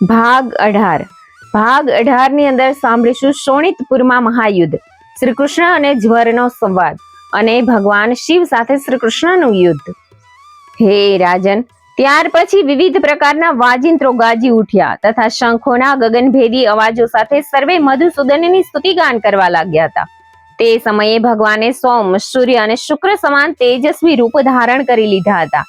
ભાગ અઢાર. ભાગ અઢારની અંદર સાંભળીશું શોણિતપુરમાં મહાયુદ્ધ. શ્રી કૃષ્ણ અને જ્વરનો સંવાદ અને ભગવાન શિવ સાથે શ્રી કૃષ્ણનું યુદ્ધ. હે રાજન, ત્યાર પછી વિવિધ પ્રકારના વાજિંત્રો ગાજી ઉઠ્યા તથા શંખોના ગગનભેદી અવાજો સાથે સર્વે મધુસૂદનની સ્તુતિગાન કરવા લાગ્યા હતા. તે સમયે ભગવાને સોમ, સૂર્ય અને શુક્ર સમાન તેજસ્વી રૂપ ધારણ કરી લીધા હતા.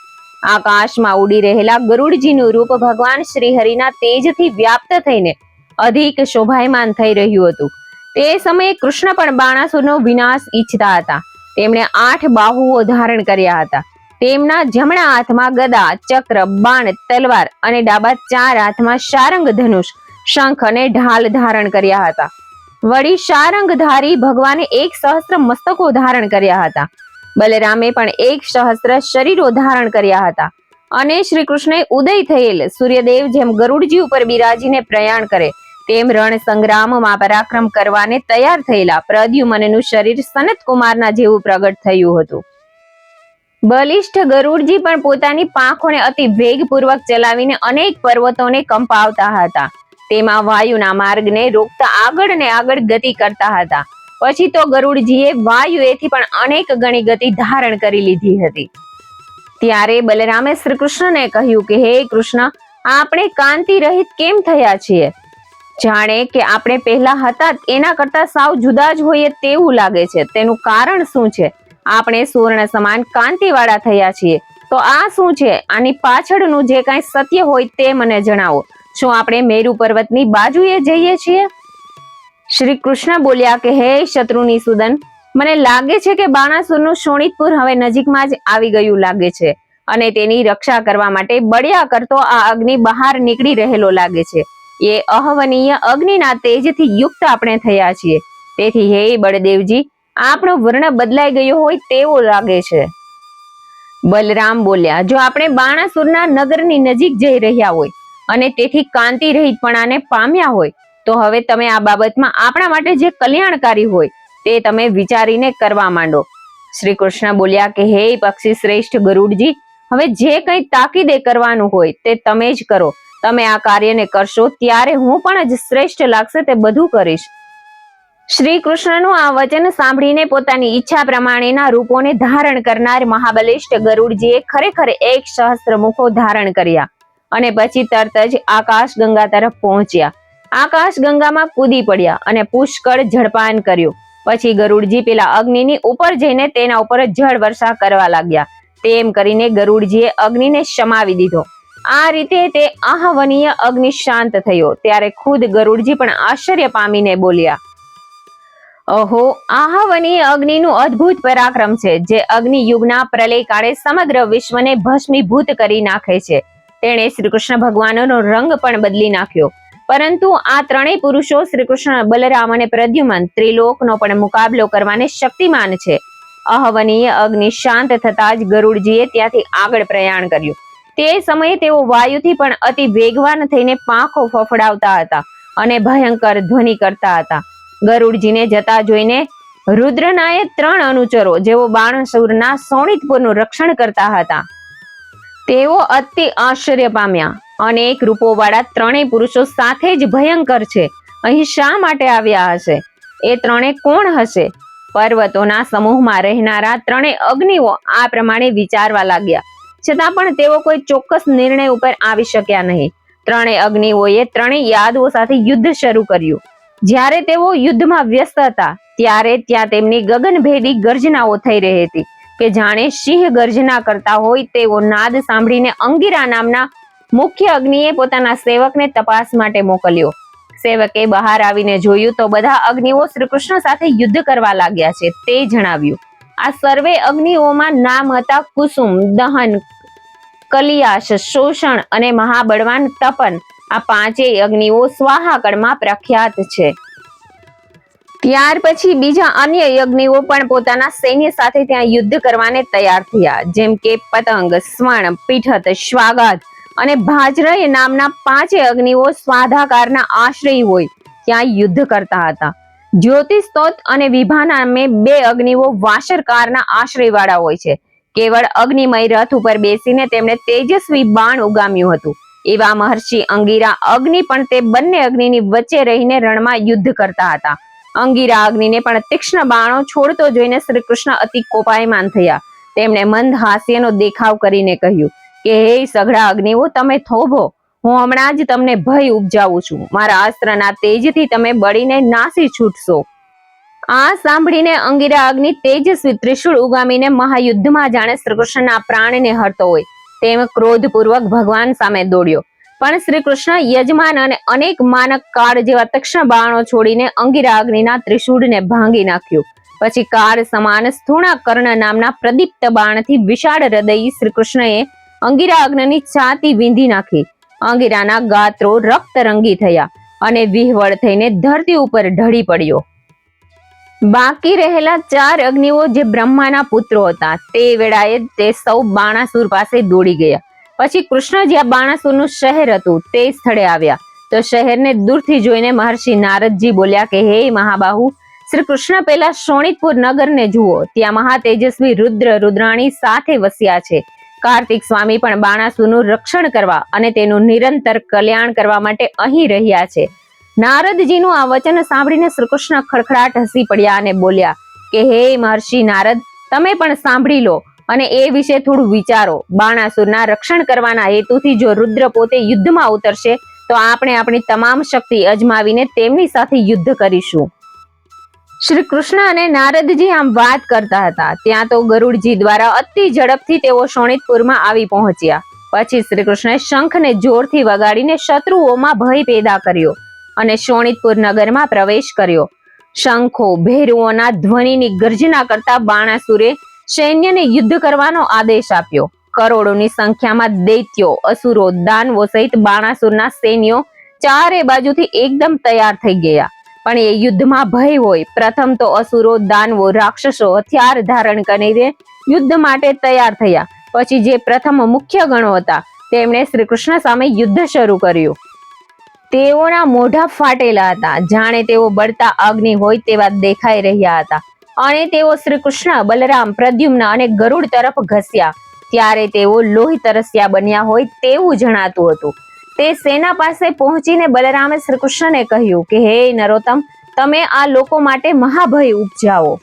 આકાશમાં ઉડી રહેલા ગરુડજીનું રૂપ ભગવાન શ્રી હરિના તેજથી વ્યાપ્ત થઈને અધિક શોભાયમાન થઈ રહ્યું હતું. તે સમયે કૃષ્ણ પણ બાણાસુરનો વિનાશ ઈચ્છતા હતા. તેમણે આઠ બાહુઓ ધારણ કર્યા હતા. તેમના જમણા હાથમાં ગદા, ચક્ર, બાણ, તલવાર અને ડાબા ચાર હાથમાં શારંગ ધનુષ, શંખ અને ઢાલ ધારણ કર્યા હતા. વળી શારંગધારી ભગવાને એક સહસ્ત્ર મસ્તકો ધારણ કર્યા હતા. બલરામે પણ એક સહસ્ત્ર શરીરો ધારણ કર્યા હતા. અને શ્રી કૃષ્ણે ઉદય થયેલ સૂર્યદેવ જેમ ગરુડજી ઉપર બિરાજીને પ્રયાણ કરે, તેમ રણ સંગ્રામમાં પરાક્રમ કરવાને તૈયાર થયેલા પ્રદ્યુમનનું શરીર સનત કુમારના જેવું પ્રગટ થયું હતું. બલિષ્ઠ ગરુડજી પણ પોતાની પાંખોને અતિ વેગપૂર્વક ચલાવીને અનેક પર્વતોને કંપાવતા હતા. તેમાં વાયુના માર્ગને રોકતા આગળ ને આગળ ગતિ કરતા હતા. પછી તો ગરુડજીએ વાયુએથી પણ અનેક ગણી ગતિ ધારણ કરી લીધી હતી. ત્યારે બલરામે શ્રી કૃષ્ણને કહ્યું કે, હે કૃષ્ણ, આપણે કાંતિ રહિત કેમ થયા છીએ? જાણે કે આપણે પહેલા હતા એના કરતા સાવ જુદા જ હોઈએ તેવું લાગે છે. તેનું કારણ શું છે? આપણે સુવર્ણ સમાન કાંતિવાળા થયા છીએ. તો આ શું છે? આની પાછળનું જે કાંઈ સત્ય હોય તે મને જણાવો. શું આપણે મેરુ પર્વતની બાજુએ જઈએ છીએ? શ્રી કૃષ્ણ બોલ્યા કે, હે શત્રુની સુદન, મને લાગે છે કે બાણાસુરનું શોણિતપુર હવે નજીકમાં જ આવી ગયું લાગે છે અને તેની રક્ષા કરવા માટે બળ્યા કરતો આ અગ્નિ બહાર નીકળી રહેલો લાગે છે. એ અહવનીય અગ્નિના તેજથી યુક્ત આપણે થયા છીએ. તેથી હે બળદેવજી, આપણો વર્ણ બદલાઈ ગયો હોય તેવો લાગે છે. બલરામ બોલ્યા, જો આપણે બાણાસુરના નગરની નજીક જઈ રહ્યા હોય અને તેથી કાંતિ રહિતપણાને પામ્યા હોય તો હવે તમે આ બાબતમાં આપણા માટે જે કલ્યાણકારી હોય તે તમે વિચારીને કરવા માંડો. શ્રી કૃષ્ણ બોલ્યા કે, હે પક્ષી શ્રેષ્ઠ ગરુડજી હવે જે કંઈ તાકીદે કરવાનું હોય તે તમે જ કરો. તમે આ કાર્યને કરશો ત્યારે હું પણ જ શ્રેષ્ઠ લાગશે તે બધું કરીશ. શ્રી કૃષ્ણનું આ વચન સાંભળીને પોતાની ઈચ્છા પ્રમાણેના રૂપોને ધારણ કરનાર મહાબલિષ્ઠ ગરુડજીએ ખરેખર એક સહસ્ત્ર મુખો ધારણ કર્યા અને પછી તરત જ આકાશ ગંગા તરફ પહોંચ્યા. આકાશ ગંગામાં કૂદી પડ્યા અને પુષ્કળ જળપાન કર્યું. પછી ગરુડજી પેલા અગ્નિની ઉપર જઈને તેના ઉપર જળ વર્ષા કરવા લાગ્યા. તેમ કરીને ગરુડજીએ અગ્નિને શમાવી દીધો. આ રીતે તે આહવનીય અગ્નિ શાંત થયો. ત્યારે ખુદ ગરુડજી પણ આશ્ચર્ય પામીને બોલ્યા અહો આહવનીય અગ્નિનું અદ્ભુત પરાક્રમ છે, જે અગ્નિ યુગના પ્રલય કાળે સમગ્ર વિશ્વને ભસ્મીભૂત કરી નાખે છે. તેણે શ્રી કૃષ્ણ ભગવાનનો રંગ પણ બદલી નાખ્યો. પરંતુ આ ત્રણેય પુરુષો શ્રી કૃષ્ણ બલરામ અને પ્રદ્યુમન ત્રિલોકનો પણ મુકાબલો કરવાને શક્તિમાન છે. અહવનીય અગ્નિ શાંત થતા જ ગરુડજીએ ત્યાંથી આગળ પ્રયાણ કર્યું. તે સમયે તેઓ વાયુથી પણ અતિ વેગવાન થઈને પાંખો ફફડાવતા હતા અને ભયંકર ધ્વનિ કરતા હતા. ગરુડજીને જતા જોઈને રુદ્રનાએ ત્રણ અનુચરો જેઓ બાણસુરના સોણિતપુરનું રક્ષણ કરતા હતા. તેઓ અતિ આશ્ચર્ય પામ્યા. અનેક રૂપોવાળા ત્રણેય પુરુષો સાથે જ ભયંકર છે. અહીં શા માટે આવ્યા હશે? એ ત્રણે કોણ હશે? પર્વતોના સમૂહમાં રહેનારા ત્રણેય અગ્નિઓ આ પ્રમાણે વિચારવા લાગ્યા. છતાં પણ તેઓ કોઈ ચોક્કસ નિર્ણય ઉપર આવી શક્યા નહીં. ત્રણેય અગ્નિઓએ ત્રણેય યાદવો સાથે યુદ્ધ શરૂ કર્યું. જ્યારે તેઓ યુદ્ધમાં વ્યસ્ત હતા, ત્યારે ત્યાં તેમની ગગનભેદી ગર્જનાઓ થઈ રહી હતી. કે જાણે સિંહ ગર્જના કરતા હોય તેવો નાદ સાંભળીને અંગીરા નામના મુખ્ય અગ્નિએ પોતાના સેવકને તપાસ માટે મોકલ્યો. સેવકે બહાર આવીને જોયું તો બધા અગ્નિઓ શ્રીકૃષ્ણ સાથે યુદ્ધ કરવા લાગ્યા છે તે જણાવ્યું. આ સર્વે અગ્નિઓમાં નામ હતા કુસુમ, દહન, કલિયાશ, શોષણ અને મહાબળવાન તપન. આ પાંચેય અગ્નિઓ સ્વાહાકળમાં પ્રખ્યાત છે. ત્યાર પછી બીજા અન્ય યજ્ઞીઓ પણ પોતાના સૈન્ય સાથે ત્યાં યુદ્ધ કરવાને તૈયાર થયા. જેમ કે પતંગ, સ્વર્ણ, પીઠત, સ્વાગત અને ભાજરય નામના પાંચે અગ્નિઓ સ્વાધાકારના આશ્રય હોય ત્યાં યુદ્ધ કરતા હતા. જ્યોતિસ્તોત અને વિભા નામે બે અગ્નિઓ વાશરકારના આશ્રયવાળા હોય છે. કેવળ અગ્નિમય રથ ઉપર બેસીને તેમણે તેજસ્વી બાણ ઉગામ્યું હતું. એવા મહર્ષિ અંગીરા અગ્નિ પણ તે બંને અગ્નિની વચ્ચે રહીને રણમાં યુદ્ધ કરતા હતા. અંગીરા અગ્નિને પણ તીક્ષ્ણ બાણો છોડતો જોઈને શ્રી કૃષ્ણ અતિ કોપાયમાન થયા. તેમણે મંદ હાસ્યનો દેખાવ કરીને કહ્યું, કે હે સઘળા અગ્નિઓ, તમે થોભો. હું હમણાં જ તમને ભય ઉપજાવું છું. મારા અસ્ત્રના તેજથી તમે બળીને નાસી છૂટશો. આ સાંભળીને અંગીરા અગ્નિ તેજસ્વી ત્રિશુળ ઉગામીને મહાયુદ્ધમાં જાણે શ્રી કૃષ્ણના પ્રાણને હરતો હોય. તેમ ક્રોધપૂર્વક ભગવાન સામે દોડ્યો. પણ શ્રી કૃષ્ણ યજમાન અને અનેક માનક કાળ જેવા તક્ષણ બાણો છોડીને અંગીરા અગ્નિના ત્રિશૂળને ભાંગી નાખ્યું. પછી કાળ સમાન સ્થૂણા કર્ણ નામના પ્રદીપ્ત બાણથી વિશાળ હૃદયી શ્રી કૃષ્ણએ અંગીરા અગ્નિની છાતી વીંધી નાખી. અંગીરાના ગાત્રો રક્તરંગી થયા અને વિહવળ થઈને ધરતી ઉપર ઢળી પડ્યો. બાકી રહેલા ચાર અગ્નિઓ જે બ્રહ્માના પુત્રો હતા, તે વેળાએ તે સૌ બાણાસુર પાસે દોડી ગયા. પછી કૃષ્ણ જ્યાં બાણાસુરનું શહેર હતું, તે સ્થળે આવ્યા. તો શહેરને દૂરથી જોઈને મહર્ષિ નારદજી બોલ્યા કે, હે મહાબાહુ શ્રી કૃષ્ણ પેલા શોણિતપુર નગરને જુઓ. ત્યાં મહા તેજસ્વી રુદ્ર રુદ્રાણી સાથે વસ્યા છે. કાર્તિક સ્વામી પણ બાણાસુરનું રક્ષણ કરવા અને તેનું નિરંતર કલ્યાણ કરવા માટે અહીં રહ્યા છે. નારદજીનું આ વચન સાંભળીને શ્રી કૃષ્ણ ખડખડાટ હસી પડ્યા અને બોલ્યા કે, હે મહર્ષિ નારદ, તમે પણ સાંભળી લો. અને એ વિશે થોડું વિચારો. બાણાસુરના રક્ષણ કરવાના હેતુથી જો રુદ્ર પોતે યુદ્ધમાં ઉતરશે, તો આપણે આપણી તમામ શક્તિ અજમાવીને તેમની સાથે યુદ્ધ કરીશું. શ્રી કૃષ્ણ અને નારદજી આમ વાત કરતા હતા. ત્યાં તો ગરુડજી દ્વારા અતિ ઝડપથી તેઓ શોણિતપુરમાં આવી પહોંચ્યા. પછી શ્રી કૃષ્ણે શંખને જોરથી વગાડીને શત્રુઓમાં ભય પેદા કર્યો અને શોણિતપુર નગરમાં પ્રવેશ કર્યો. શંખો, ભેરુઓના ધ્વનિની ગર્જના કરતા બાણાસુરે સૈન્યને યુદ્ધ કરવાનો આદેશ આપ્યો. કરોડોની સંખ્યામાં દૈત્યો, અસુરો, દાનવો સહિત બાણાસુરના સૈન્યો ચારે બાજુથી એકદમ તૈયાર થઈ ગયા. પણ એ યુદ્ધમાં ભય હોય. પ્રથમ તો અસુરો, દાનવો, રાક્ષસો હથિયાર ધારણ કરીને યુદ્ધ માટે તૈયાર થયા. પછી જે પ્રથમ મુખ્ય ગણો હતા, તેમણે શ્રી કૃષ્ણ સામે યુદ્ધ શરૂ કર્યું. તેઓના મોઢા ફાટેલા હતા. જાણે તેઓ બળતા અગ્નિ હોય તેવા દેખાઈ રહ્યા હતા. અને તેઓ શ્રી કૃષ્ણ, બલરામ, પ્રદ્યુમ્ન અને ગરુડ તરફ ઘસ્યા. ત્યારે તેઓ લોહી તરસ્યા બન્યા હોય તેવું જણાતું હતું. તે સેના પાસે પહોંચીને બલરામે શ્રી કૃષ્ણને કહ્યું કે, હે નરોત્તમ, તમે આ લોકો માટે મહાભય ઉપજાવો.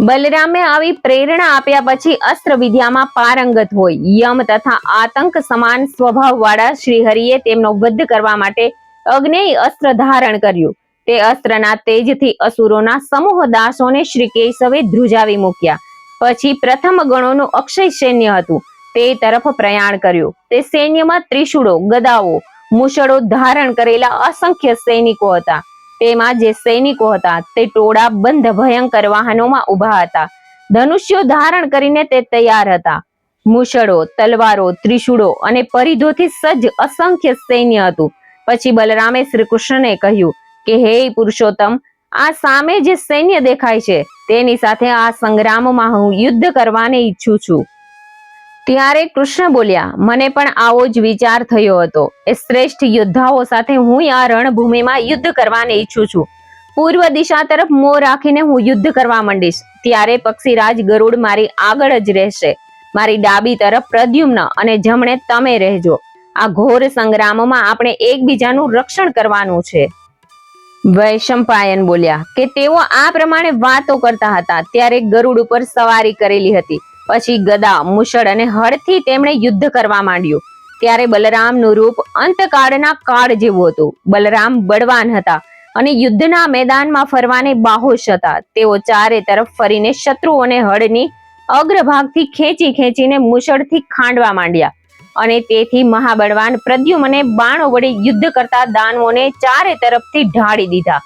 બલરામે આવી પ્રેરણા આપ્યા પછી અસ્ત્ર વિદ્યામાં પારંગત હોય. યમ તથા આતંક સમાન સ્વભાવ વાળા શ્રીહરિએ તેમનો વધ કરવા માટે અગ્નેય અસ્ત્ર ધારણ કર્યું. તે અસ્ત્રના તેજથી અસુરોના સમૂહ દાસોને શ્રી કેશવે ધ્રુજાવી મૂક્યા. પછી પ્રથમ ગણોનું અક્ષય સૈન્ય હતું. તે તરફ પ્રયાણ કર્યું. તે સૈન્યમાં ત્રિશુળો, ગદાઓ, મુશળો ધારણ કરેલા અસંખ્ય સૈનિકો હતા. તેમાં જે સૈનિકો હતા, તે ટોળા બંધ ભયંકર વાહનોમાં ઊભા હતા. ધનુષ્યો ધારણ કરીને તે તૈયાર હતા. મુશળો, તલવારો, ત્રિશુળો અને પરિધોથી સજ્જ અસંખ્ય સૈન્ય હતું. પછી બલરામે શ્રી કૃષ્ણને કહ્યું કે હે પુરુષોત્તમ, આ સામે જે સૈન્ય દેખાય છે, તેની સાથે આ સંગ્રામમાં હું યુદ્ધ કરવાને ઈચ્છું છું. ત્યારે કૃષ્ણ બોલ્યા, મને પણ આવો જ વિચાર થયો હતો. એ શ્રેષ્ઠ યોદ્ધાઓ સાથે હું આ રણભૂમિમાં યુદ્ધ કરવાને ઈચ્છું છું. પૂર્વ દિશા તરફ મોં રાખીને હું યુદ્ધ કરવા માંડીશ. ત્યારે પક્ષીરાજ ગરુડ મારી આગળ જ રહેશે. મારી ડાબી તરફ પ્રદ્યુમ્ન અને જમણે તમે રહેજો. આ ઘોર સંગ્રામમાં આપણે એકબીજાનું રક્ષણ કરવાનું છે. વૈશંપાયન બોલ્યા કે તેઓ આ પ્રમાણે વાતો કરતા હતા. ત્યારે ગરુડ ઉપર સવારી કરેલી હતી. પછી ગદા, મુશળ અને હળથી તેમણે યુદ્ધ કરવા માંડ્યું. ત્યારે બલરામનું રૂપ અંતકાળના કાળ જેવું હતું. બલરામ બળવાન હતા અને યુદ્ધના મેદાનમાં ફરવાને બાહોશ હતા. તેઓ ચારે તરફ ફરીને શત્રુઓને હળની અગ્રભાગથી ખેંચી ખેંચીને મુશળથી ખાંડવા માંડ્યા. અને તેથી મહાબળવાન પ્રદ્યુમને બાણો વડે યુદ્ધ કરતા દાનવોને ચારે તરફથી ઢાળી દીધા.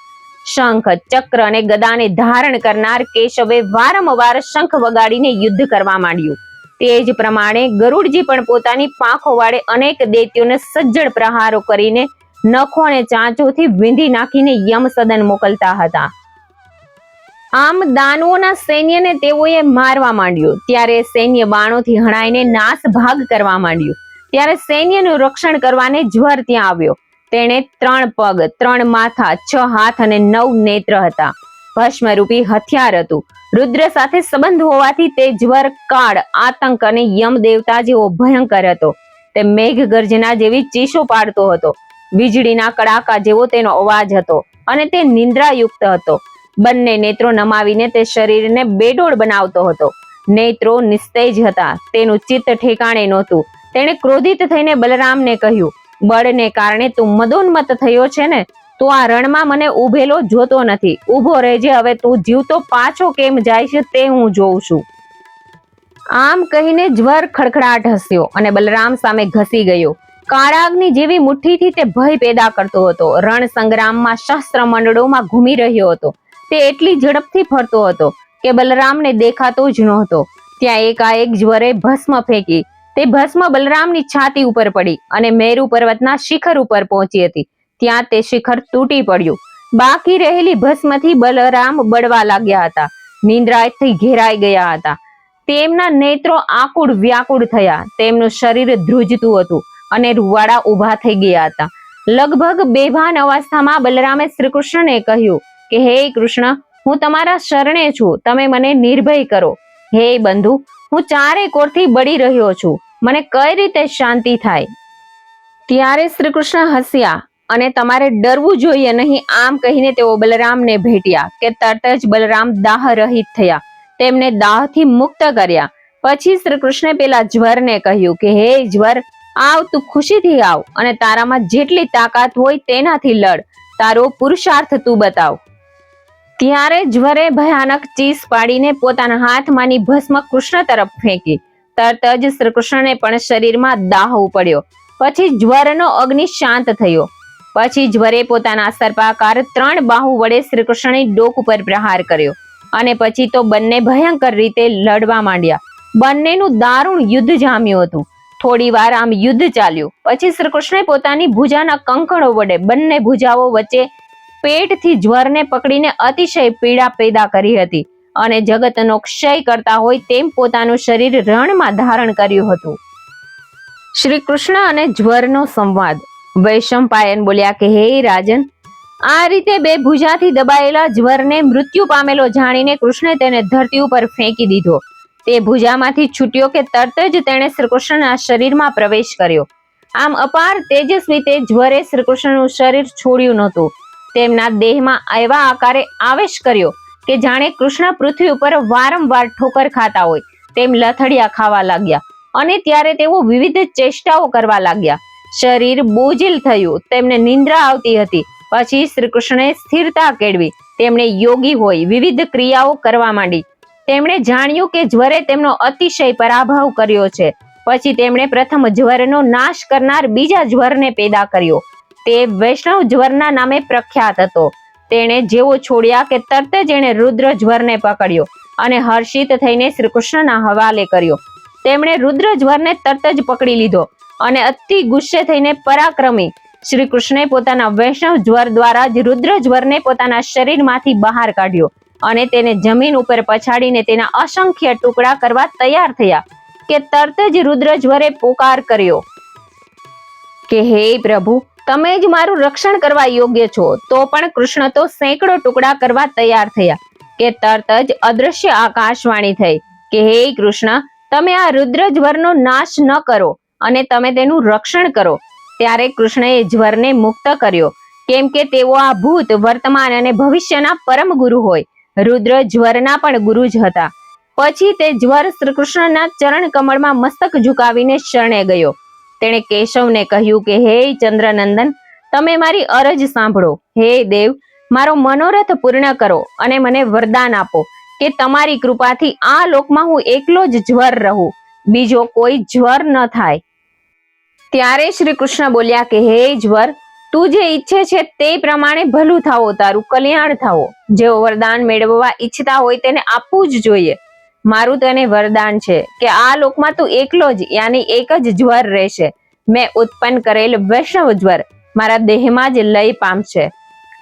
શંખ, ચક્ર અને ગદાને ધારણ કરનાર કેશવે વારંવાર શંખ વગાડીને યુદ્ધ કરવા માંડ્યું. તે જ પ્રમાણે ગરુડજી પણ પોતાની પાંખો વાળે અનેક દૈત્યોને સજ્જડ પ્રહારો કરીને નખો અને ચાંચોથી વીંધી નાખીને યમ સદન મોકલતા હતા. આમ દાનવોના સૈન્યને તેઓએ મારવા માંડ્યું. ત્યારે સૈન્ય બાણોથી હણાઈને નાશ ભાગ કરવા માંડ્યું. ત્યારે સૈન્યનું રક્ષણ કરવાને જ્વર ત્યાં આવ્યો. તેણે ત્રણ પગ, ત્રણ માથા, છ હાથ અને નવ નેત્ર હતા. ભસ્મરૂપી હથિયાર હતું. રુદ્ર સાથે સંબંધ હોવાથી તે જ્વર, કાળ, આતંક અને યમ દેવતા જેવો ભયંકર હતો. તે મેઘ ગર્જના જેવી ચીસો પાડતો હતો. વીજળીના કડાકા જેવો તેનો અવાજ હતો અને તે નિંદ્રાયુક્ત હતો. બંને નેત્રો નમાવીને તે શરીરને બેડોળ બનાવતો હતો. નેત્રો નિસ્તેજ હતા. તેનું ચિત્ત ઠેકાણે નહોતું. તેણે ક્રોધિત થઈને બલરામને કહ્યું, બળને કારણે તું મદોન્મત થયો છે ને? તું આ રણમાં મને ઉભેલો જોતો નથી. ઊભો રહેજે, હવે તું જીવતો પાછો કેમ જાય છે તે હું જોઉં છું. આમ કહીને જ્વર ખડખડાટ હસ્યો અને બલરામ સામે ઘસી ગયો. કાળાગની જેવી મુઠ્ઠીથી તે ભય પેદા કરતો હતો. રણ સંગ્રામમાં શસ્ત્ર મંડળોમાં ઘૂમી રહ્યો હતો. તે એટલી ઝડપથી ફરતો હતો કે બલરામને દેખાતો જ નહોતો. ત્યાં એકાએક જ્વરે ભસ્મ ફેંકી. તે ભસ્મ બલરામની છાતી ઉપર પડી અને મેરુ પર્વતના શિખર ઉપર પહોંચી હતી. ત્યાં તે શિખર તૂટી પડ્યું. બાકી રહેલી ભસ્મથી બલરામ બળવા લાગ્યા હતા. નિંદ્રાથી ઘેરાઈ ગયા હતા. તેમના નેત્રો આકુળ વ્યાકુળ થયા. તેમનું શરીર ધ્રુજતું હતું અને રૂવાડા ઊભા થઈ ગયા હતા. લગભગ બેભાન અવસ્થામાં બલરામે શ્રીકૃષ્ણને કહ્યું કે, હે કૃષ્ણ, હું તમારા શરણે છું. તમે મને નિર્ભય કરો. હે બંધુ, હું ચારે કોરથી બળી રહ્યો છું. મને કઈ રીતે શાંતિ થાય? ત્યારે શ્રી કૃષ્ણ હસ્યા અને તમારે ડરવું જોઈએ નહીં. આમ કહીને તેઓ બલરામને ભેટ્યા કે તરત જ બલરામ દાહ રહિત થયા. તેમને દાહથી મુક્ત કર્યા. પછી શ્રી કૃષ્ણે પેલા જ્વરને કહ્યું કે, હે જ્વર, આવ, તું ખુશીથી આવ અને તારામાં જેટલી તાકાત હોય તેનાથી લડ. તારો પુરુષાર્થ તું બતાવ. ત્યારે જ્વરે ભયાનક ચીસ પાડીને પોતાના હાથમાંની ભસ્મ કૃષ્ણ તરફ ફેંકી. તરત જ શ્રીકૃષ્ણને પણ શરીરમાં દાહ ઉપડ્યો. પછી જ્વરનો અગ્નિ શાંત થયો. પછી જ્વરે પોતાના સર્પાકાર ત્રણ બાહુ વડે શ્રીકૃષ્ણની ડોક ઉપર પ્રહાર કર્યો અને પછી તો બંને ભયંકર રીતે લડવા માંડ્યા. બંનેનું દારૂણ યુદ્ધ જામ્યું હતું. થોડી વાર આમ યુદ્ધ ચાલ્યું. પછી શ્રીકૃષ્ણે પોતાની ભુજાના કંકણો વડે બંને ભુજાઓ વચ્ચે પેટથી જ્વરને પકડીને અતિશય પીડા પેદા કરી હતી અને જગતનો ક્ષય કરતા હોય તેમ પોતાનું શરીર રણમાં ધારણ કર્યું હતું. શ્રી કૃષ્ણ અને જ્વરનો સંવાદ. વૈશંપાયન બોલ્યા કે, હે રાજન, આ રીતે બે ભુજાથી દબાયેલા જ્વરને મૃત્યુ પામેલો જાણીને કૃષ્ણે તેને ધરતી ઉપર ફેંકી દીધો. તે ભુજામાંથી છૂટ્યો કે તરત જ તેણે શ્રીકૃષ્ણના શરીરમાં પ્રવેશ કર્યો. આમ અપાર તેજસ્વી તે જ્વરે શ્રીકૃષ્ણનું શરીર છોડ્યું નહોતું. તેમના દેહમાં એવા આકારે આવેશ કર્યો કે જાણે કૃષ્ણ પૃથ્વી ઉપર વારંવાર ઠોકર ખાતા હોય. તેમ લથડિયા ખાવા લાગ્યા અને ત્યારે તેઓ વિવિધ ચેષ્ટાઓ કરવા લાગ્યા. શરીર બોજિલ થયું. તેમને નિંદ્રા આવતી હતી. પછી શ્રી કૃષ્ણે સ્થિરતા કેળવી. તેમણે યોગી હોય, વિવિધ ક્રિયાઓ કરવા માંડી. તેમણે જાણ્યું કે જ્વરે તેમનો અતિશય પરાભવ કર્યો છે. પછી તેમણે પ્રથમ જ્વરનો નાશ કરનાર બીજા જ્વરને પેદા કર્યો. તે વૈષ્ણવ જ્વરના નામે પ્રખ્યાત હતો. તેણે જેવો છોડ્યા કે તરત જ એણે રુદ્ર જ્વરને પકડ્યો અને હર્ષિત થઈને શ્રી હવાલે કર્યો. તેમણે રુદ્ર જ્વરને તરત જ પકડી લીધો અને અતિ ગુસ્સે થઈને પરાક્રમી. શ્રી કૃષ્ણે પોતાના વૈષ્ણવ જ્વર દ્વારા જ રુદ્ર જ્વરને પોતાના શરીરમાંથી બહાર કાઢ્યો અને તેને જમીન ઉપર પછાડીને તેના અસંખ્ય ટુકડા કરવા તૈયાર થયા કે તરત જ રુદ્ર જ્વરે પોકાર કર્યો. કે હે પ્રભુ તમે જ મારું રક્ષણ કરવા યોગ્ય છો, તો પણ કૃષ્ણ તો સેંકડો ટુકડા કરવા તૈયાર થયા. કે તરત જ અદ્રશ્ય આકાશવાણી થઈ કે, હે કૃષ્ણ, તમે આ રુદ્ર જ્વરનો નાશ ન કરો અને તમે તેનું રક્ષણ કરો. ત્યારે કૃષ્ણએ જ્વરને મુક્ત કર્યો. કેમ કે તેઓ આ ભૂત વર્તમાન અને ભવિષ્યના પરમ ગુરુ હોય. રુદ્ર જ્વરના પણ ગુરુ જ હતા. પછી તે જ્વર શ્રી કૃષ્ણના ચરણ કમળમાં મસ્તક ઝુકાવીને શરણે ગયો. તેણે કેશવને કહ્યું કે, હે ચંદ્રનંદન, તમે મારી અરજ સાંભળો. હે દેવ, મારો મનોરથ પૂર્ણ કરો અને મને વરદાન આપો કે તમારી કૃપાથી આ લોકમાં હું એકલો જ જ્વર રહું. બીજો કોઈ જ્વર ન થાય. ત્યારે શ્રી કૃષ્ણ બોલ્યા કે, હે જ્વર, તું જે ઈચ્છે છે તે પ્રમાણે ભલું થાવો તારું કલ્યાણ થાવો જેઓ વરદાન મેળવવા ઈચ્છતા હોય તેને આપવું જ જોઈએ. મારું તને વરદાન છે કે આ લોકમાં તું એકલો જ, યાની એક જ જ્વર રહેશે. મેં ઉત્પન્ન કરેલ વૈષ્ણવ જ્વર મારા દેહમાં જ લય પામશે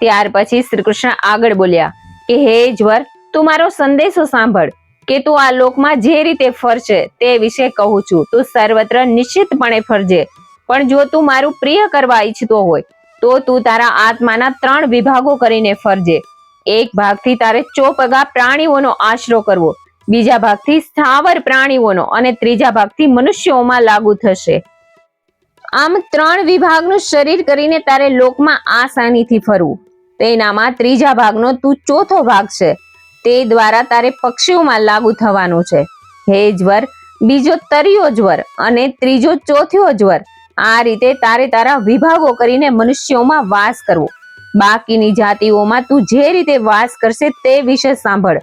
ત્યાર પછી શ્રી કૃષ્ણ આગળ બોલ્યા, કે હે જ્વર, તું મારો સંદેશો સાંભળ, કે તું આ લોકમાં જે રીતે ફરશે તે વિશે કહું છું. તું સર્વત્ર નિશ્ચિતપણે ફરજે. પણ જો તું મારું પ્રિય કરવા ઈચ્છતો હોય, તો તું તારા આત્માના ત્રણ વિભાગો કરીને ફરજે. એક ભાગથી તારે ચોપગા પ્રાણીઓનો આશરો કરવો બીજા ભાગથી સ્થાવર પ્રાણીઓનો અને ત્રીજા ભાગથી મનુષ્યોમાં લાગુ થશે. આમ ત્રણ વિભાગનું શરીર કરીને તારે લોકમાં આસાનીથી ફરવું. તેનામાં ત્રીજા ભાગનો તું ચોથો ભાગ છે. તે દ્વારા તારે પક્ષીઓમાં લાગુ થવાનું છે. હે જ્વર, બીજો તરિયો જ્વર અને ત્રીજો ચોથ્યો જ્વર. આ રીતે તારે તારા વિભાગો કરીને મનુષ્યોમાં વાસ કરવો. બાકીની જાતિઓમાં તું જે રીતે વાસ કરશે તે વિશે સાંભળ.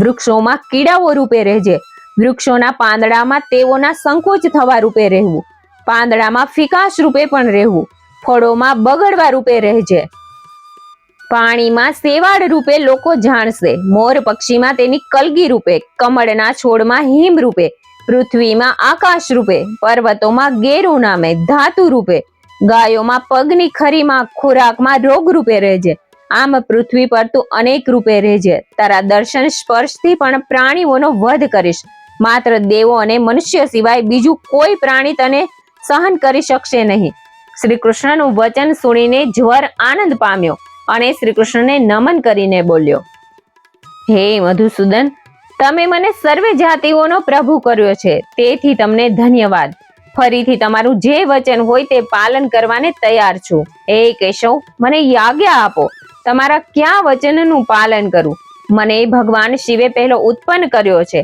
વૃક્ષોમાં કીડાઓ રૂપે રહેજે. વૃક્ષોના પાંદડામાં તેઓના સંકોચ થવા રૂપે રહેવું. પાંદડામાં ફિકાશ રૂપે પણ રહેવું. ફળોમાં બગડવા રૂપે રહેજે. પાણીમાં સેવાળ રૂપે લોકો જાણશે. મોર પક્ષીમાં તેની કલગી રૂપે, કમળના છોડમાં હિમ રૂપે, પૃથ્વીમાં આકાશ રૂપે, પર્વતોમાં ગેરુ નામે ધાતુ રૂપે, ગાયોમાં પગની ખરીમાં ખોરાકમાં રોગ રૂપે રહેજે. આમ પૃથ્વી પર તું અનેક રૂપે રહેજે. તારા દર્શન સ્પર્શથી પણ પ્રાણીઓનો વધ કરીશ. માત્ર દેવો અને મનુષ્ય સિવાય બીજું કોઈ પ્રાણી તને સહન કરી શકશે નહીં. શ્રી કૃષ્ણનું વચન સુણીને જ્વર આનંદ પામ્યો અને શ્રી કૃષ્ણને નમન કરીને બોલ્યો, હે મધુસૂદન, તમે મને સર્વે જાતિઓનો પ્રભુ કર્યો છે. તેથી તમને ધન્યવાદ. ફરીથી તમારું જે વચન હોય તે પાલન કરવાને તૈયાર છું. એ કેશવ, મને યાજ્ઞા આપો. તમારા ક્યાં વચનનું પાલન કરું? મને ભગવાન શિવે પહેલો ઉત્પન્ન કર્યો છે.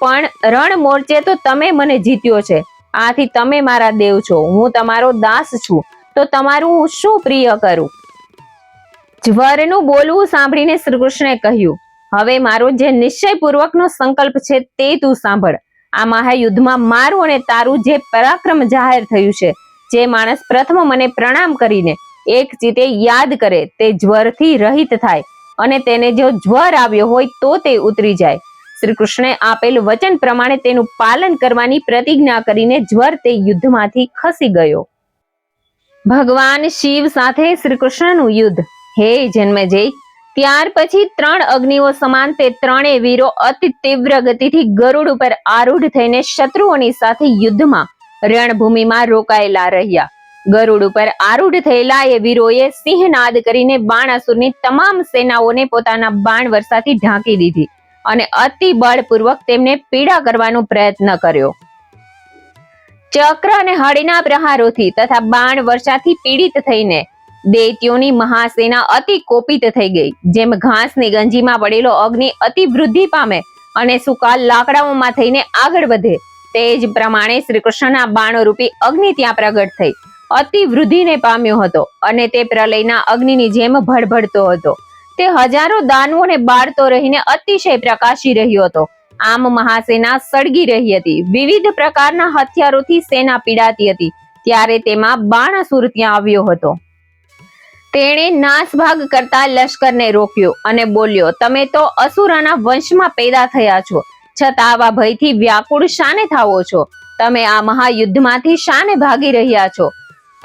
પણ રણ મોરચે તો તમે મને જીત્યો છે. આથી તમે મારા દેવ છો. હું તમારો દાસ છું. તો તમારું શું પ્રિય કરું? જ્વરનું બોલવું સાંભળીને શ્રી કૃષ્ણે કહ્યું, હવે મારો જે નિશ્ચયપૂર્વકનો સંકલ્પ છે તે તું સાંભળ. આ મહાયુદ્ધમાં મારું અને તારું જે પરાક્રમ જાહેર થયું છે, જે માણસ પ્રથમ મને પ્રણામ કરીને એક ચિતે યાદ કરે, તે જ્વરથી રહિત થાય અને તેને જો જ્વર આવ્યો હોય તો તે ઉતરી જાય. શ્રી કૃષ્ણે આપેલ વચન પ્રમાણે તેનું પાલન કરવાની પ્રતિજ્ઞા કરીને જ્વર તે યુદ્ધમાંથી ખસી ગયો. ભગવાન શિવ સાથે શ્રી કૃષ્ણનું યુદ્ધ. હે જન્મેજય, ત્યાર પછી ત્રણ અગ્નિઓ સમાન તે ત્રણેય વીરો અતિ તીવ્ર ગતિથી ગરુડ ઉપર આરૂઢ થઈને શત્રુઓની સાથે યુદ્ધમાં રણભૂમિમાં રોકાયેલા રહ્યા. ગરુડ ઉપર આરૂઢ થયેલા એ વીરોએ સિંહનાદ કરીને બાણાસુરની તમામ સેનાઓને પોતાના બાણ વર્ષાથી ઢાંકી દીધી અને અતિ બળપૂર્વક તેમને પીડા કરવાનો પ્રયત્ન કર્યો. ચક્ર અને હળીના પ્રહારોથી તથા બાણ વર્ષાથી પીડિત થઈને દૈત્યોની મહાસેના અતિ કોપિત થઈ ગઈ, જેમ ઘાસની ગંજીમાં પડેલો અગ્નિ અતિ વૃદ્ધિ પામે અને સુકાલ લાકડાઓમાં થઈને આગળ વધે, તે જ પ્રમાણે શ્રી કૃષ્ણના બાણો રૂપી અગ્નિ ત્યાં પ્રગટ થઈ. અતિ વૃદ્ધિને પામ્યો હતો અને તે પ્રલયના અગ્નિની જેમ ભડભડતો હતો. તે હજારો દાનવોને બાળતો રહીને અતિશય પ્રકાશી રહ્યો હતો. આમ મહાસેના સળગી રહી હતી. વિવિધ પ્રકારના હથિયારોથી સેના પીડાતી હતી. ત્યારે તેમાં બાણાસુર ત્યાં આવ્યો હતો. તેણે નાસભાગ કરતા લશ્કરને રોક્યો અને બોલ્યો, તમે તો અસુરાના વંશમાં પેદા થયા છો. છતાં આવા ભયથી વ્યાકુળ શાને થાવો છો? તમે આ મહાયુદ્ધમાંથી શાને ભાગી રહ્યા છો?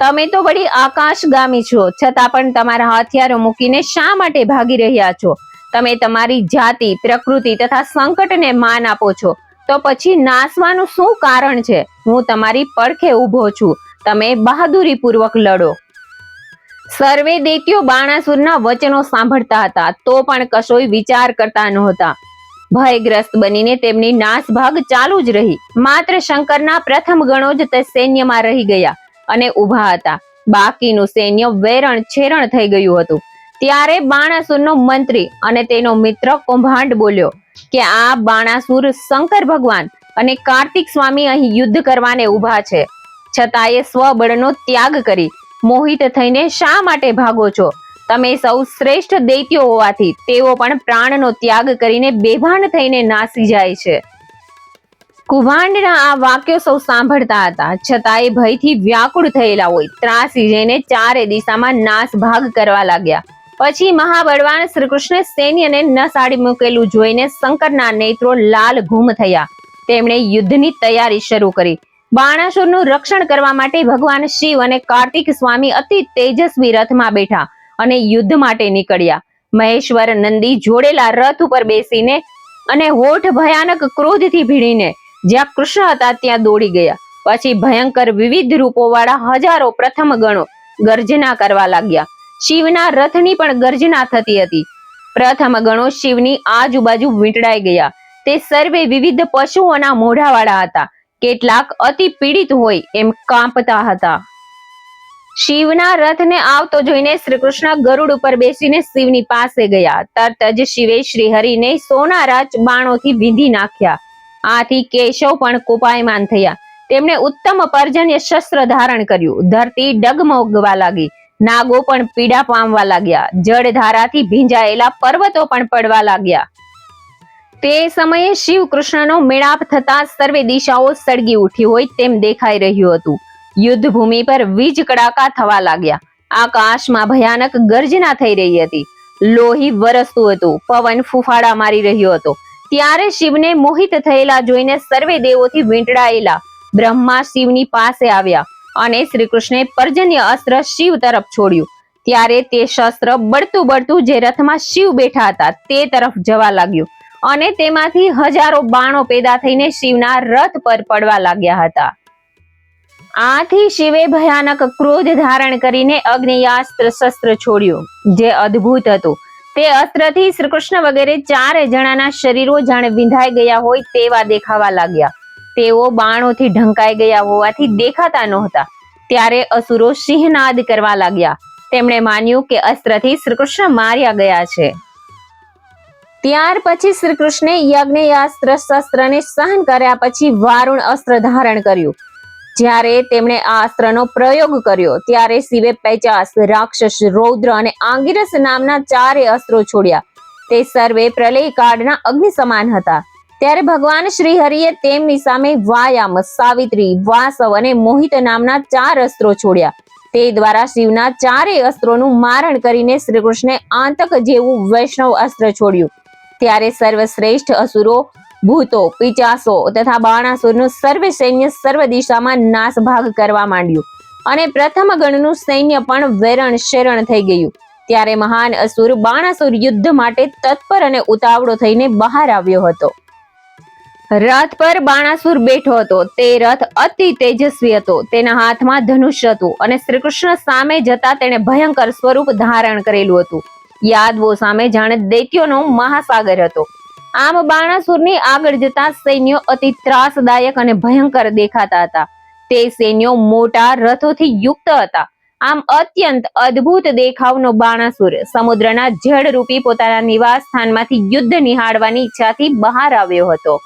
તમે તો વળી આકાશગામી છો, છતાં પણ તમારા હથિયારો મૂકીને શા માટે ભાગી રહ્યા છો? તમે તમારી જાતિ, પ્રકૃતિ તથા સંકટને માન આપો છો. તો પછી નાસવાનું શું કારણ છે? હું તમારી પડખે ઊભો છું. તમે બહાદુરી પૂર્વક લડો. સર્વે દેત્યો બાણાસુરના વચનો સાંભળતા હતા, તો પણ કશોય વિચાર કરતા નહોતા. ભયગ્રસ્ત બનીને તેમની નાસભાગ ચાલુ જ રહી. માત્ર શંકરના પ્રથમ ગણો જ તે સૈન્યમાં રહી ગયા. અને ઊભા હતા. બાકીનું સૈન્ય વેરણ છેરણ થઈ ગયું હતું. ત્યારે બાણાસુરનો મંત્રી અને તેનો મિત્ર કૌભાંડ બોલ્યો કે આ બાણાસુર શંકર ભગવાન અને કાર્તિક સ્વામી અહીં યુદ્ધ કરવાને ઊભા છે. છતાં એ સ્વબળનો ત્યાગ કરી મોહિત થઈને શા માટે ભાગો છો? તમે સૌ શ્રેષ્ઠ દૈત્યો હોવાથી તેઓ પણ પ્રાણનો ત્યાગ કરીને બેભાન થઈને નાસી જાય છે. કુભાંડના આ વાક્યો સૌ સાંભળતા હતા. છતાં એ ભયથી વ્યાકુળ થયેલા હોય, ત્રાસી જઈને ચારે દિશામાં નાશ ભાગ કરવા લાગ્યા. પછી મહાબળવાન શ્રી કૃષ્ણ સૈન્યને નસાડી મૂકેલું જોઈને શંકરના નેત્રો લાલ ઘૂમ થયા. તેમણે યુદ્ધની તૈયારી શરૂ કરી. બાણાસુરનું રક્ષણ કરવા માટે ભગવાન શિવ અને કાર્તિક સ્વામી અતિ તેજસ્વી રથમાં બેઠા અને યુદ્ધ માટે નીકળ્યા. મહેશ્વર નંદી જોડેલા રથ ઉપર બેસીને અને હોઠ ભયાનક ક્રોધથી ભીડીને જ્યાં કૃષ્ણ હતા ત્યાં દોડી ગયા. પછી ભયંકર વિવિધ રૂપોવાળા હજારો પ્રથમ ગણો ગર્જના કરવા લાગ્યા. શિવના રથની પણ ગર્જના થતી હતી. પ્રથમ ગણો શિવની આજુબાજુ વીંટળાઈ ગયા. તે સર્વે વિવિધ પશુઓના મોઢાવાળા હતા. કેટલાક અતિ પીડિત હોય એમ કાંપતા હતા. શિવના રથને આવતો જોઈને શ્રી કૃષ્ણ ગરુડ ઉપર બેસીને શિવની પાસે ગયા. તરત જ શિવે શ્રી હરિને સોનારા જ બાણોથી વીંધી નાખ્યા. આથી કેશવ પણ કોપાયમાન થયા. તેમણે ઉત્તમ પર્જન્ય શસ્ત્ર ધારણ કર્યું. ધરતી ડગમગવા લાગી. નાગો પણ પીડા પામવા લાગ્યા. જળ ધારાથી ભીંજાયેલા પર્વતો પણ પડવા લાગ્યા. તે સમયે શિવ કૃષ્ણનો મેળાપ થતા સર્વે દિશાઓ સળગી ઉઠી હોય તેમ દેખાઈ રહ્યું હતું. યુદ્ધ ભૂમિ પર વીજ કડાકા થવા લાગ્યા. આકાશમાં ભયાનક ગર્જના થઈ રહી હતી. લોહી વરસતું હતું. પવન ફૂફાડા મારી રહ્યો હતો. ત્યારે શિવને મોહિત થયેલા જોઈને સર્વે દેવોથી વીંટળાયેલા બ્રહ્મા શિવની પાસે આવ્યા અને શ્રી કૃષ્ણે પર્જન્ય અસ્ત્ર શિવ તરફ છોડ્યું. ત્યારે તે શસ્ત્ર બળતું બળતું જે રથમાં શિવ બેઠા હતા તે તરફ જવા લાગ્યું અને તેમાંથી હજારો બાણો પેદા થઈને શિવના રથ પર પડવા લાગ્યા હતા. આથી શિવે ભયાનક ક્રોધ ધારણ કરીને અગ્નિયાસ્ત્ર શસ્ત્ર છોડ્યું, જે અદ્ભુત હતું. તે અસ્ત્રથી શ્રીકૃષ્ણ વગેરે ચારે જણાના શરીરો જાણે વિંધાઈ ગયા હોય તેવા દેખાવા લાગ્યા. તેઓ બાણોથી ઢંકાઈ ગયા હોવાથી દેખાતા નહોતા. ત્યારે અસુરો સિંહનાદ કરવા લાગ્યા. તેમણે માન્યું કે અસ્ત્રથી શ્રીકૃષ્ણ માર્યા ગયા છે. ત્યાર પછી શ્રીકૃષ્ણે યજ્ઞયાસ્ત્ર શસ્ત્રને સહન કર્યા પછી વારુણ અસ્ત્ર ધારણ કર્યું. જ્યારે તેમણે આ અસ્ત્રનો પ્રયોગ કર્યો, ત્યારે શિવે પેચાસ, રાક્ષસ, રૌદ્ર અને આંગિરસ નામના ચારે અસ્ત્રો છોડ્યા. તે સર્વે પ્રલય કાળના અગ્નિ સમાન હતા. ત્યારે ભગવાન શ્રી હરિએ તેમની સામે વાયામ સાવિત્રી, વાસવ અને મોહિત નામના ચાર અસ્ત્રો છોડ્યા. તે દ્વારા શિવના ચારેય અસ્ત્રોનું મારણ કરીને શ્રી કૃષ્ણે આંતક જેવું વૈષ્ણવ અસ્ત્ર છોડ્યું. ત્યારે સર્વશ્રેષ્ઠ અસુરો ભૂતો, પિચાસો તથા બાણાસુરનું સર્વ સૈન્ય સર્વ દિશામાં નાસભાગ કરવા માંડ્યું. અને પ્રથમ ગણનું સૈન્ય પણ વેરણ શેરણ થઈ ગયું. ત્યારે મહાન અસુર બાણાસુર યુદ્ધ માટે તત્પર અને ઉતાવળો થઈને બહાર આવ્યો હતો. રથ પર બાણાસુર બેઠો હતો. તે રથ અતિ તેજસ્વી હતો. તેના હાથમાં ધનુષ્ય હતું અને શ્રીકૃષ્ણ સામે જતા તેણે ભયંકર સ્વરૂપ ધારણ કરેલું હતું. યાદવો સામે જાણે દૈત્યોનો મહાસાગર હતો. આમ બાણાસુરની આગળ જતા સૈન્યો અતિ ત્રાસદાયક અને ભયંકર દેખાતા હતા. તે સૈન્યો મોટા રથોથી યુક્ત હતા. આમ અત્યંત અદ્ભુત દેખાવનો બાણાસુર સમુદ્રના જળરૂપી પોતાના નિવાસ સ્થાનમાંથી યુદ્ધ નિહાળવાની ઈચ્છાથી બહાર આવ્યો હતો.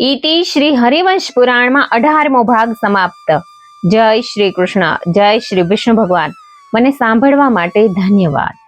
ઈતિ શ્રી હરિવંશ પુરાણમાં અઢારમો ભાગ સમાપ્ત. જય શ્રી કૃષ્ણ, જય શ્રી વિષ્ણુ ભગવાન. મને સાંભળવા માટે ધન્યવાદ.